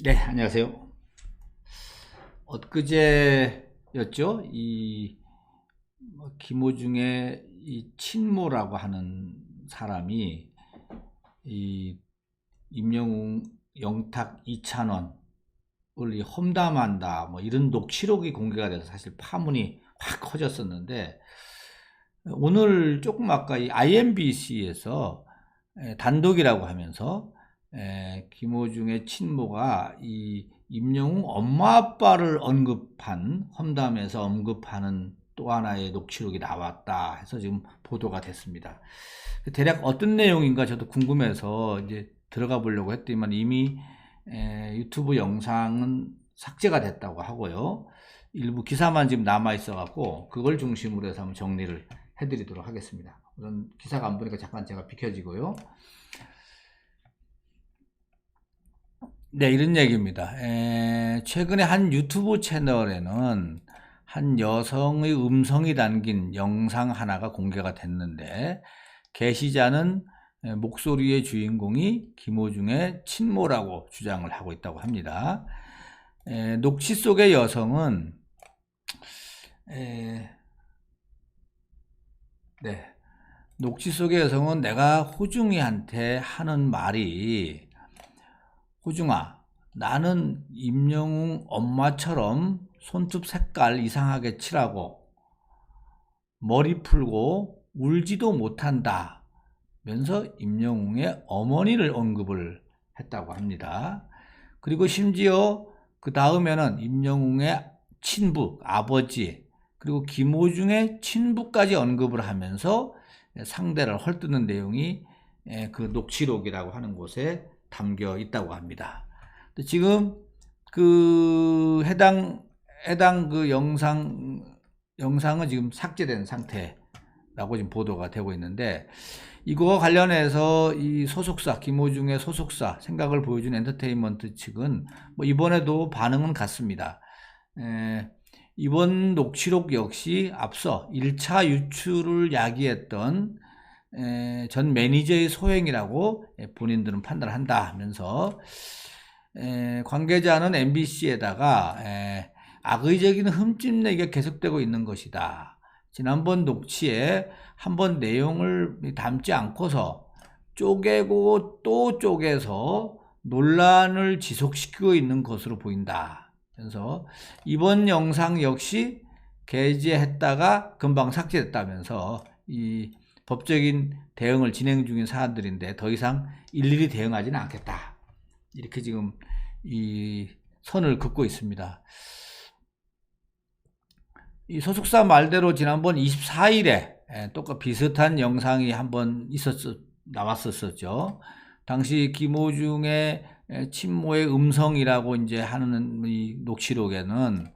네, 안녕하세요. 엊그제였죠? 이 뭐, 김호중의 이 친모라고 하는 사람이 이 임영웅 영탁 이찬원을 이 험담한다 뭐 이런 녹취록이 공개가 돼서 사실 파문이 확 커졌었는데 오늘 조금 아까 이 IMBC에서 단독이라고 하면서 에, 김호중의 친모가 이 임영웅 엄마 아빠를 언급한 험담에서 언급하는 또 하나의 녹취록이 나왔다 해서 지금 보도가 됐습니다. 대략 어떤 내용인가 저도 궁금해서 이제 들어가 보려고 했더니만 이미 에, 유튜브 영상은 삭제가 됐다고 하고요. 일부 기사만 지금 남아 있어 갖고 그걸 중심으로 해서 한번 정리를 해드리도록 하겠습니다. 우선 기사가 안 보니까 잠깐 제가 비켜지고요. 네, 이런 얘기입니다. 에, 최근에 한 유튜브 채널에는 한 여성의 음성이 담긴 영상 하나가 공개가 됐는데, 게시자는 에, 목소리의 주인공이 김호중의 친모라고 주장을 하고 있다고 합니다. 에, 녹취 속의 여성은, 에, 네. 녹취 속의 여성은 내가 호중이한테 하는 말이 호중아, 나는 임영웅 엄마처럼 손톱 색깔 이상하게 칠하고 머리 풀고 울지도 못한다. 면서 임영웅의 어머니를 언급을 했다고 합니다. 그리고 심지어 그 다음에는 임영웅의 친부, 아버지, 그리고 김호중의 친부까지 언급을 하면서 상대를 헐뜯는 내용이 그 녹취록이라고 하는 곳에 담겨 있다고 합니다. 지금 그 해당 해당 그 영상 영상은 지금 삭제된 상태라고 지금 보도가 되고 있는데 이거와 관련해서 이 소속사 김호중의 소속사 생각을 보여준 엔터테인먼트 측은 뭐 이번에도 반응은 같습니다. 에, 이번 녹취록 역시 앞서 1차 유출을 야기했던 에, 전 매니저의 소행이라고 본인들은 판단을 한다 하면서 에, 관계자는 MBC에다가 에, 악의적인 흠집내기가 계속되고 있는 것이다. 지난번 녹취에 한 번 내용을 담지 않고서 쪼개고 또 쪼개서 논란을 지속시키고 있는 것으로 보인다. 그래서 이번 영상 역시 게재했다가 금방 삭제됐다면서 이 법적인 대응을 진행 중인 사안들인데 더 이상 일일이 대응하지는 않겠다. 이렇게 지금 이 선을 긋고 있습니다. 이 소속사 말대로 지난번 24일에 똑같 비슷한 영상이 한번 있었 나왔었었죠. 당시 김호중의 친모의 음성이라고 이제 하는 이 녹취록에는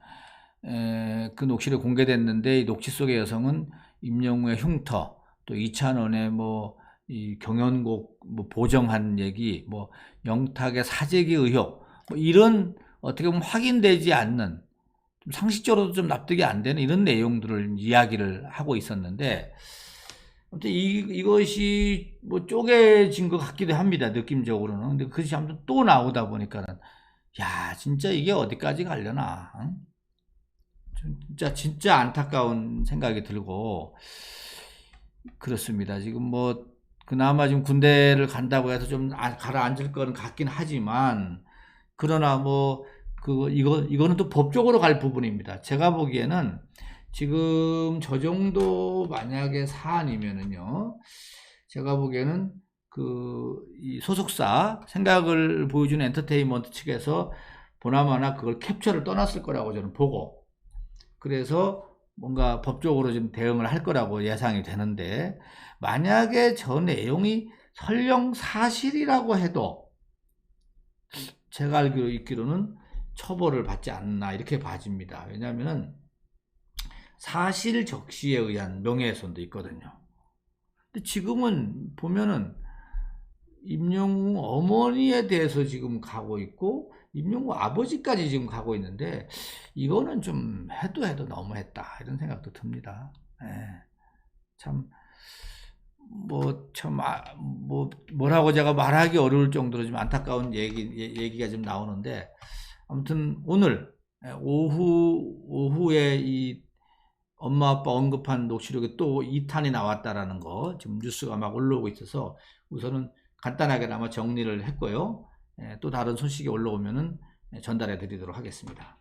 그 녹취록 공개됐는데 이 녹취 속의 여성은 임영웅의 흉터 또 이찬원의 뭐 이 경연곡 뭐 보정한 얘기, 뭐 영탁의 사재기 의혹, 뭐 이런 어떻게 보면 확인되지 않는 좀 상식적으로도 좀 납득이 안 되는 이런 내용들을 이야기를 하고 있었는데 아무튼 이, 이것이 뭐 쪼개진 것 같기도 합니다. 느낌적으로는. 근데 그것이 아무튼 또 나오다 보니까는 야 진짜 이게 어디까지 가려나. 응? 진짜 진짜 안타까운 생각이 들고 그렇습니다. 지금 뭐 그나마 지금 군대를 간다고 해서 좀 아, 가라앉을 거는 같긴 하지만 그러나 뭐 그 이거 이거는 또 법적으로 갈 부분입니다. 제가 보기에는 지금 저 정도 만약에 사안이면은요. 제가 보기에는 그 소속사 생각을 보여주는 엔터테인먼트 측에서 보나마나 그걸 캡처를 떠났을 거라고 저는 보고 그래서 뭔가 법적으로 좀 대응을 할 거라고 예상이 되는데 만약에 저 내용이 설령 사실이라고 해도 제가 알기로 있기로는 처벌을 받지 않나 이렇게 봐집니다. 왜냐하면 사실 적시에 의한 명예훼손도 있거든요. 근데 지금은 보면은 임영웅 어머니에 대해서 지금 가고 있고 임용구 아버지까지 지금 가고 있는데 이거는 좀 해도 해도 너무했다 이런 생각도 듭니다. 예. 참뭐참 아, 뭐 뭐라고 제가 말하기 어려울 정도로 좀 안타까운 얘기 예- 얘기가 좀 나오는데 아무튼 오늘 예, 오후 오후에 이 엄마 아빠 언급한 녹취록에 또 2탄이 나왔다라는 거 지금 뉴스가 막 올라오고 있어서 우선은 간단하게나마 정리를 했고요. 예, 또 다른 소식이 올라오면은 전달해 드리도록 하겠습니다.